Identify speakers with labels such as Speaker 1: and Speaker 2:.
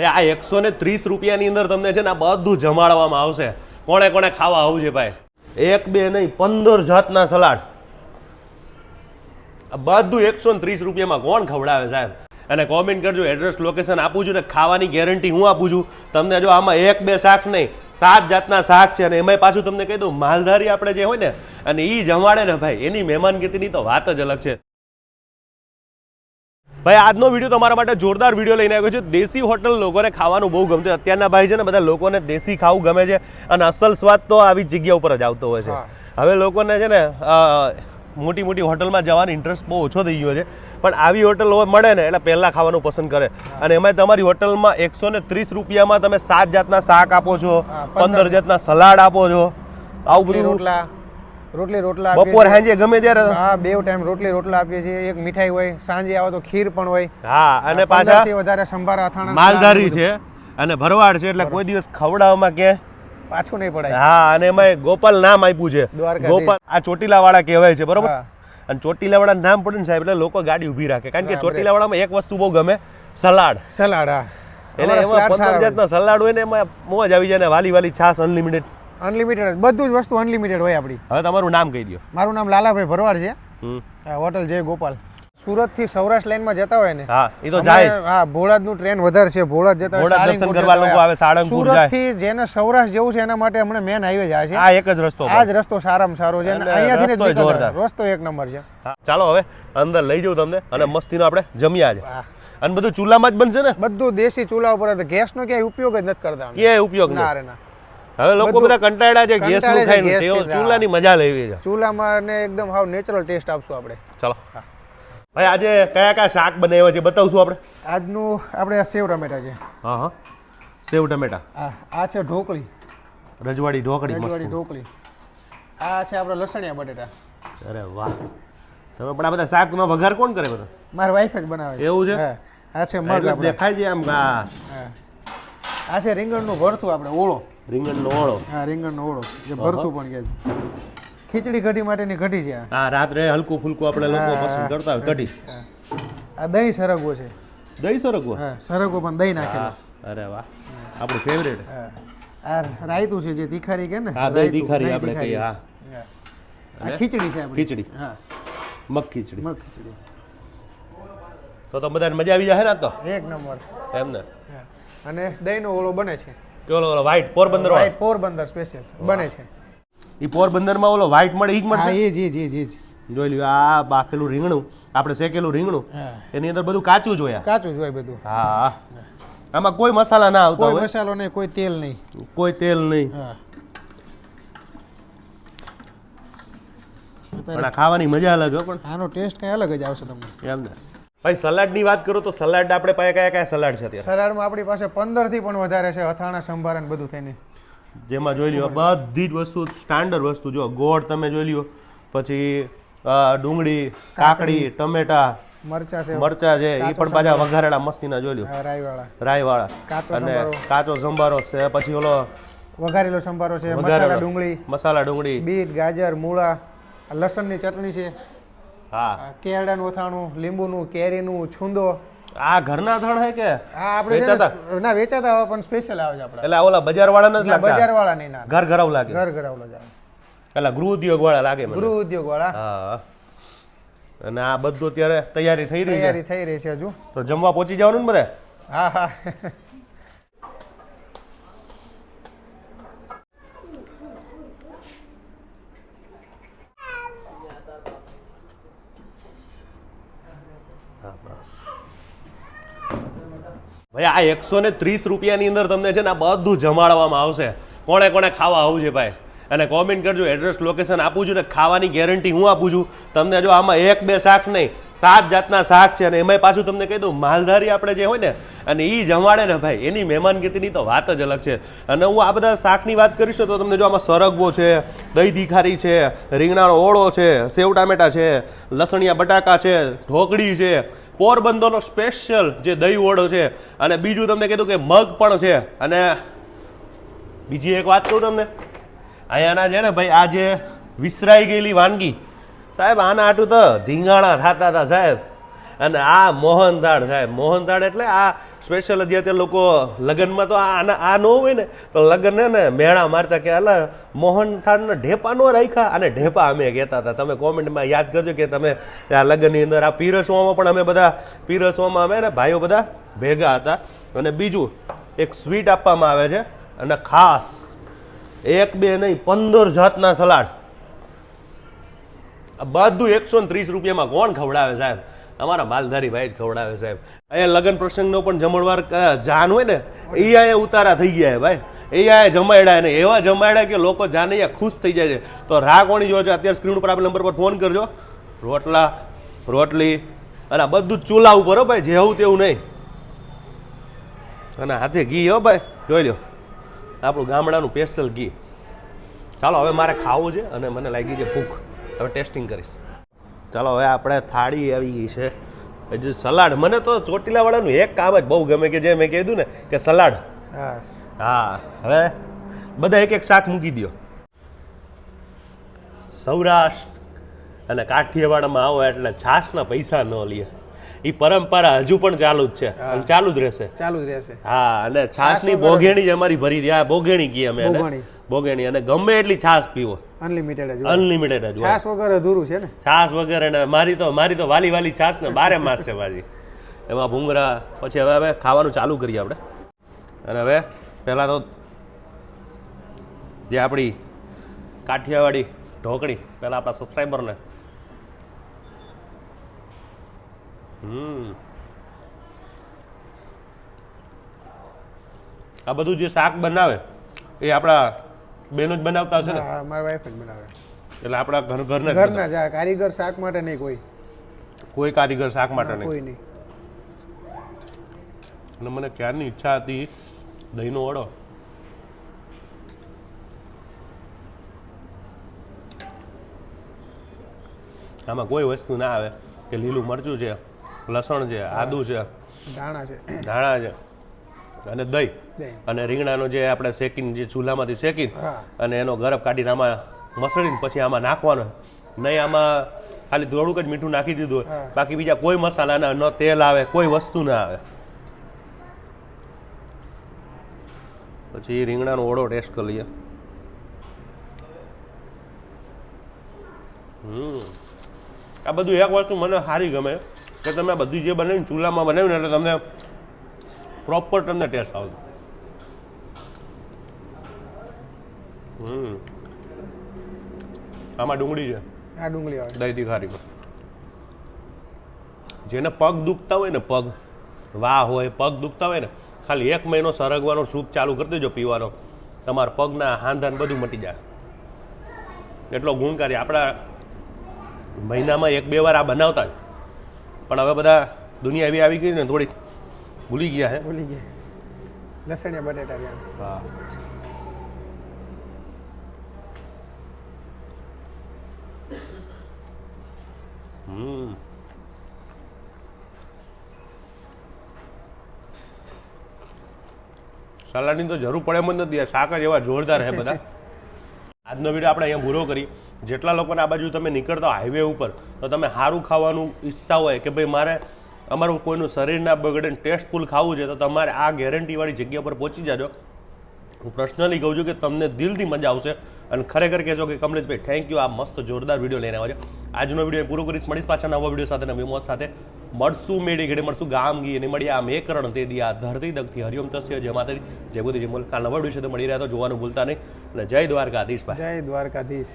Speaker 1: ભાઈ, આ એકસો ને ત્રીસ રૂપિયાની અંદર તમને છે ને આ બધું જમાડવામાં આવશે. કોણે કોણે ખાવા આવજે ભાઈ? એક બે નહીં, પંદર જાતના સલાડ. બધું એકસો ને ત્રીસ રૂપિયામાં કોણ ખવડાવે સાહેબ? અને કોમેન્ટ કરજો એડ્રેસ લોકેશન આપું છું ને, ખાવાની ગેરંટી હું આપું છું. તમને જો આમાં એક બે શાક નહીં, સાત જાતના શાક છે અને એમાંય પાછું તમને કહી દઉં, માલધારી આપણે જે હોય ને, અને એ જમાડે ને ભાઈ, એની મહેમાનગીરીની તો વાત જ અલગ છે. ભાઈ આજનો વીડિયો તમારા માટે જોરદાર વીડિયો લઈને આવ્યો છે. દેશી હોટલ લોકોને ખાવાનું બહુ ગમતું. અત્યારના ભાઈ છે ને બધા લોકોને દેશી ખાવું ગમે છે અને અસલ સ્વાદ તો આવી જગ્યા ઉપર જ આવતો હોય છે. હવે લોકોને છે ને મોટી મોટી હોટલમાં જવાનો ઇન્ટરેસ્ટ બહુ ઓછો થઈ ગયો છે. પણ આવી હોટલ મળે ને એટલે પહેલાં ખાવાનું પસંદ કરે. અને એમાં તમારી હોટલમાં એકસો ને ત્રીસ રૂપિયામાં તમે સાત જાતના શાક આપો છો
Speaker 2: પંદર
Speaker 1: જાતના સલાડ આપો છો. આવું બધું
Speaker 2: રોટલા. રોટલી રોટલા
Speaker 1: બપોર સાંજે ગમે ત્યારે
Speaker 2: હા બે ટાઈમ રોટલી રોટલા આપીએ છીએ. એક મીઠાઈ હોય સાંજે આવે તો ખીર પણ હોય.
Speaker 1: હા અને પાછા
Speaker 2: વધારે સંભાર અથાણા
Speaker 1: માલધારી છે અને ભરવાડ છે એટલે કોઈ દિવસ ખવડાવવામાં કે
Speaker 2: પાછું નહીં પડાય.
Speaker 1: હા અને એમાં ગોપાલ નામ આપ્યું છે. ગોપાલ આ ચોટીલા વાળા કહેવાય છે બરોબર? અને ચોટીલા વાળા નામ પડે ને સાહેબ એટલે લોકો ગાડી ઊભી રાખે. કારણ કે. ચોટીલા વાળામાં એક વસ્તુ બહુ ગમે સલાડ.
Speaker 2: સલાડ હા.
Speaker 1: એટલે એમાં પંદર જાતના સલાડ હોય ને એમાં મોજ આવી જાય ને વાલી વાલી છાસ અનલિમિટેડ
Speaker 2: અનલિમિટેડ બધું જ વસ્તુ અનલિમિટેડ હોય આપણી.
Speaker 1: હવે તમારું નામ કહી દો
Speaker 2: મારું નામ લાલાભાઈ ભરવાડ છે. હોટલ જય ગોપાલ. સુરતથી સૌરાષ્ટ્ર લાઈનમાં જતા હોય ને
Speaker 1: હા એ તો જાય
Speaker 2: હા ભોળાદનું ટ્રેન વધારે છે. ભોળાદ જતા
Speaker 1: ભોળાદ દર્શન કરવા લોકો આવે, સાળંગપુર
Speaker 2: સુરતથી જેને સૌરાષ્ટ્ર જવું છે એના માટે હમણે મેન હાઈવે જાય છે.
Speaker 1: આ એક જ રસ્તો
Speaker 2: આ જ રસ્તો સારામાં સારો છે અને અહીંયાથી જ
Speaker 1: જોરદાર.
Speaker 2: રસ્તો એક નંબર છે.
Speaker 1: ચાલો હવે અંદર લઈ જાઉં તમને અને મસ્તીનો આપણે જમ્યા છે અને બધું ચૂલામાં જ બનશે ને?
Speaker 2: બધું દેશી ચૂલા ઉપર ગેસ નો ક્યાંય ઉપયોગ જ નથી કરતા
Speaker 1: ક્યાંય ઉપયોગ
Speaker 2: ના ના.
Speaker 1: હવે લોકો
Speaker 2: બધા
Speaker 1: કંટાળ્યા છે
Speaker 2: ગેસનું
Speaker 1: ખાઈને. ચૂલાની મજા લેવી છે.
Speaker 2: ચૂલામાં ને એકદમ હાવ નેચરલ ટેસ્ટ આપશું આપણે.
Speaker 1: ચાલો. ભાઈ આજે કયા કયા શાક બનાવ્યા છે બતાવશું આપણે?
Speaker 2: આજનું આપણે આ સેવ ટમેટા છે.
Speaker 1: હા હા. સેવ ટમેટા.
Speaker 2: આ છે ઢોકળી.
Speaker 1: રજવાડી ઢોકળી
Speaker 2: રજવાડી ઢોકળી. આ છે આપણે લસણિયા બટેટા.
Speaker 1: અરે વાહ. તમે પણ આ બધા શાકનો વઘાર કોણ કરે બધો?
Speaker 2: મારી વાઈફ જ બનાવે
Speaker 1: એવું છે.
Speaker 2: આ છે મગ
Speaker 1: દેખાય છે આમ. આ.
Speaker 2: છે રીંગણનું ભરતું આપણે ઓળો.
Speaker 1: રીંગણનો ઓળો.
Speaker 2: હા રીંગણનો ઓળો જે ભરતું પણ કહે છે. ખીચડી કઢી માટેની કઢી છે આ.
Speaker 1: રાત્રે હલકું ફૂલકું આપણે લોકો પસંદ કરતા હોય કઢી.
Speaker 2: આ દહીં સરગવો છે.
Speaker 1: દહીં સરગવો?
Speaker 2: હા સરગવો પણ દહીં
Speaker 1: નાખે અરે વાહ. આપણું ફેવરેટ.
Speaker 2: આ રાયતું છે જે તીખારી કે ને?
Speaker 1: હા દહીં તીખારી આપણે કહીએ હા.
Speaker 2: આ ખીચડી છે.
Speaker 1: ખીચડી.
Speaker 2: હા.
Speaker 1: મગ ખીચડી.
Speaker 2: મગ ખીચડી.
Speaker 1: તો તો બધાને મજા આવી જાય ને તો?
Speaker 2: એક નંબર.
Speaker 1: એમ ને?
Speaker 2: અને દહીંનો ઓળો બને છે.
Speaker 1: ઓલો ઓલો white Porbandar
Speaker 2: White Porbandar special બને છે.
Speaker 1: એ પોરબંદરમાં ઓલો વ્હાઈટ મળે ઈ જ
Speaker 2: હા
Speaker 1: મળશે
Speaker 2: એ જ એ જ એ જ, એ જ.
Speaker 1: જોઈ લ્યો આ બાફેલું રીંગણું આપણે શેકેલું રીંગણું
Speaker 2: હા.
Speaker 1: એની અંદર બધું કાચું જ હોય
Speaker 2: કાચું જ હોય બધું.
Speaker 1: હા. આમાં કોઈ મસાલા ના આવતા
Speaker 2: કોઈ
Speaker 1: હોય.
Speaker 2: મસાલો નહીં કોઈ તેલ નહીં.
Speaker 1: કોઈ તેલ નહીં.
Speaker 2: હા.
Speaker 1: પણ આ ખાવાની મજા અલગ હો પણ.
Speaker 2: આનો ટેસ્ટ કઈ અલગ જ આવશે તમને.
Speaker 1: એમ ને. ભાઈ સલાડની વાત કરો તો સલાડ આપણે પાસે કયા કયા સલાડ છે અત્યારે?
Speaker 2: સલાડમાં આપણી પાસે પંદરથી પણ વધારે છે અથાણા સંભારા ને બધું થઈને.
Speaker 1: જેમાં જોઈ લ્યો બધી જ વસ્તુ સ્ટાન્ડર્ડ વસ્તુ જો ગોળ તમે જોઈ લ્યો પછી ડુંગળી કાકડી ટમેટા
Speaker 2: મરચા છે.
Speaker 1: મરચા છે એ પણ પાછા વઘારેલા મસ્તીના જોઈ લ્યો. રાયવાળા.
Speaker 2: રાયવાળા.
Speaker 1: અને કાચો સંભારો છે પછી ઓલો
Speaker 2: વઘારેલો સંભારો છે મસાલા ડુંગળી
Speaker 1: મસાલા ડુંગળી.
Speaker 2: બીટ ગાજર મૂળા લસણની ચટણી છે.
Speaker 1: હા.
Speaker 2: કેળાનું અથાણું લીંબુનું કેરીનું છુંદો.
Speaker 1: આ ઘરના થણ હે કે?
Speaker 2: આ આપણે વેચાતા? ના વેચાતા આવે પણ સ્પેશિયલ આવે છે આપણે.
Speaker 1: એટલે ઓલા બજાર વાળા નથી લાગતા?
Speaker 2: બજાર વાળા નહીં ના.
Speaker 1: ઘર ઘરાવ લાગે?
Speaker 2: ઘર ઘરાવ લાગે.
Speaker 1: એટલે ગૃહ ઉદ્યોગ વાળા લાગે મને.
Speaker 2: ગૃહ ઉદ્યોગ વાળા
Speaker 1: હા. અને આ બધું અત્યારે તૈયારી થઈ રહી છે?
Speaker 2: તૈયારી થઈ રહી છે હજુ.
Speaker 1: તો જમવા પહોંચી જવાનું ને બધે?
Speaker 2: હા હા.
Speaker 1: ભાઈ, આ એકસો ને ત્રીસ રૂપિયાની અંદર તમને છે ને આ બધું જમાડવામાં આવશે. કોણે કોણે ખાવા આવું છે ભાઈ? અને કોમેન્ટ કરજો એડ્રેસ લોકેશન આપું છું ને ખાવાની ગેરંટી હું આપું છું. તમને જો આમાં એક, બે શાક નહીં, સાત જાતના શાક છે અને એમાંય પાછું તમને કહી દઉં, માલધારી આપણે જે હોય ને, અને એ જમાડે ને ભાઈ, એની મહેમાનગીતીની તો વાત જ અલગ છે. અને હું આ બધા શાકની વાત કરીશ તો તમને જો આમાં સરગવો છે, દહીં દીખારી છે, રીંગણાનો ઓળો છે, સેવ ટામેટા છે, લસણિયા બટાકા છે, ઢોકળી છે પોરબંદરનો સ્પેશિયલ જે દહીં ઓળો છે અને બીજું તમને કીધું કે મગ પણ છે. અને બીજી એક વાત કહું તમને, અહીંયાના છે ને ભાઈ, આ જે વિસરાઈ ગયેલી વાનગી, સાહેબ, આના આટું તો ધીંગાણા થતા હતા સાહેબ. અને આ મોહનથાળ સાહેબ, મોહનથાળ એટલે આ સ્પેશિયલ અત્યારે લોકો લગ્નમાં તો આના- આ ન હોય ને, તો લગ્ન ને મેળા મારતા કે અલા મોહન થાળના ઢેપા ન રાખ્યા અને ઢેપા અમે કહેતા હતા. તમે કોમેન્ટમાં યાદ કરજો કે તમે આ લગ્નની અંદર આ પીરસવામાં પણ અમે બધા પીરસવામાં અમે ને ભાઈઓ બધા ભેગા હતા. અને બીજું, એક સ્વીટ આપવામાં આવે છે અને ખાસ, એક બે નહીં, પંદર જાતના સલાડ. બધું એકસો ત્રીસ રૂપિયામાં કોણ ખવડાવે સાહેબ? અમારા માલધારી ભાઈ જ ખવડાવે સાહેબ અહીંયા લગ્ન પ્રસંગનો પણ જમણવાર જાન હોય ને, એ અહીંયા ઉતારા થઈ ગયા ભાઈ. એ અહીંયા જમાડ્યા ને એવા જમાડ્યા કે લોકો જાને અહીંયા ખુશ થઈ જાય છે. તો રાહ કોણી જો અત્યારે સ્ક્રીન ઉપર આપેલ નંબર પર ફોન કરજો. રોટલા, રોટલી, અને આ બધું ચૂલા ઉપર હો ભાઈ, જેવું તેવું નહીં. અને હાથે ઘી હો ભાઈ, જોઈ લો આપણું ગામડાનું સ્પેશિયલ ઘી. ચાલો, હવે મારે ખાવું છે અને મને લાગી છે ભૂખ. હવે ટેસ્ટિંગ કરીશ. ચાલો હવે આપણે થાળી આવી ગઈ છે. હજુ સલાડ. મને તો ચોટીલાવાળાનું એક કામ જ બહુ ગમે કે જે મેં કીધું ને કે સલાડ.
Speaker 2: હા.
Speaker 1: હા હવે બધા એક એક શાક મૂકી દો સૌરાષ્ટ્ર અને કાઠિયાવાડમાં આવો એટલે છાશના પૈસા ન લે. એ પરંપરા હજુ પણ ચાલુ જ છે. અને ચાલુ જ રહેશે.
Speaker 2: ચાલુ જ રહેશે.
Speaker 1: હા અને છાશની
Speaker 2: ની
Speaker 1: બોઘેણી જ અમારી ભરી દે આ બોઘેણી કહીએ અમે એને.
Speaker 2: બોઘેણી
Speaker 1: અને ગમે એટલી છાશ પીવો.
Speaker 2: અનલિમિટેડ જ
Speaker 1: અનલિમિટેડ જ
Speaker 2: છાશ વગર અધૂરું છે ને?
Speaker 1: છાશ વગર અને મારી તો મારી તો વાલી વાલી છાશ ને બારે માસ છે ભાજી એમાં ભૂંગરા પછી હવે હવે ખાવાનું ચાલુ કરીએ આપણે. અને હવે પહેલાં તો જે આપણી કાઠિયાવાડી ઢોકળી પહેલાં આપણા સબસ્ક્રાઈબરને હમ. આ બધું જે શાક બનાવે એ આપણા બેનો જ બનાવતા હશે ને?
Speaker 2: હા મારા વાઈફ જ બનાવે.
Speaker 1: એટલે આપણા ઘર ઘરના.
Speaker 2: ઘરના જ કારીગર શાક માટે નહીં કોઈ.
Speaker 1: કોઈ કારીગર શાક માટે નહીં.
Speaker 2: કોઈ નહીં.
Speaker 1: અને મને ક્યારની ઈચ્છા હતી દહીંનો વડો? આમાં કોઈ વસ્તુ ના આવે કે લીલું મરચું છે. લસણ છે આદુ છે
Speaker 2: ધાણા છે.
Speaker 1: ધાણા છે અને દહીં. અને રીંગણાનો જે આપણે શેકીને જે ચૂલામાંથી શેકીને અને એનો ગરમ કાઢીને આમાં મસળીને પછી આમાં નાખવાનો. નહીં આમાં ખાલી થોડુંક જ મીઠું નાખી દીધું હોય. બાકી બીજા કોઈ મસાલા ના ન તેલ આવે કોઈ વસ્તુ ના આવે. પછી રીંગણાનો ઓળો ટેસ્ટ કરી લઈએ. હમ. આ બધું એક વસ્તુ મને સારી ગમે. કે તમે બધી જે બનાવીને ચૂલામાં બનાવ્યું એટલે તમને પ્રોપર તમને ટેસ્ટ આવતો હમ. આમાં ડુંગળી છે.
Speaker 2: આ ડુંગળી આવે.
Speaker 1: દહીંથી ખારીમાં જેને પગ દુખતા હોય ને પગ વાહ હોય પગ દુખતા હોય ને ખાલી એક મહિનો સરગવાનો સૂપ ચાલુ કરી દેજો પીવાનો. તમારા પગના હાંધાને બધું મટી જાય. એટલો ગુણકારી. આપણા મહિનામાં એક બે વાર આ બનાવતા જ. પણ હવે બધા દુનિયા એવી આવી ગઈ ને થોડી ભૂલી ગયા હે.
Speaker 2: ભૂલી ગયા. લસણિયા બટેટા
Speaker 1: હા. હમ. સલાડની તો જરૂર પડે એમ જ નથી. શાક જ એવા જોરદાર છે બધા. આજનો વીડિયો આપણે અહીંયા પૂરો કરી. જેટલા લોકોને આ બાજુ તમે નીકળતા હાઈવે ઉપર, તો તમે સારું ખાવાનું ઈચ્છતા હોય કે ભાઈ મારે અમારું કોઈનું શરીર ના બગડે ટેસ્ટફુલ ખાવું છે, તો તમારે આ ગેરંટીવાળી જગ્યા પર પહોંચી જાજો. હું પર્સનલી કહું છું કે તમને દિલથી મજા આવશે અને ખરેખર કહેજો કે કમલેશભાઈ થેન્ક યુ આ મસ્ત જોરદાર વીડિયો લઈને આવ્યો છે. આજનો વીડિયો પૂરો કરીશ. મળીશ પાછા નવા વીડિયો સાથે, નવી મોત સાથે. મળશું મેળી ઘડી મળશું ગામ ગી અને મળ્યા એક કરણ તે દિયા ધરતી દગથી હરિઓમ તસ્ય જય માતાજી જય બુદ્ધિ જય મુલ કાલ નવા વીડિયો તો મળી રહ્યા તો જોવાનું ભૂલતા નહીં. અને જય દ્વારકાધીશ ભાઈ.
Speaker 2: જય દ્વારકાધીશ.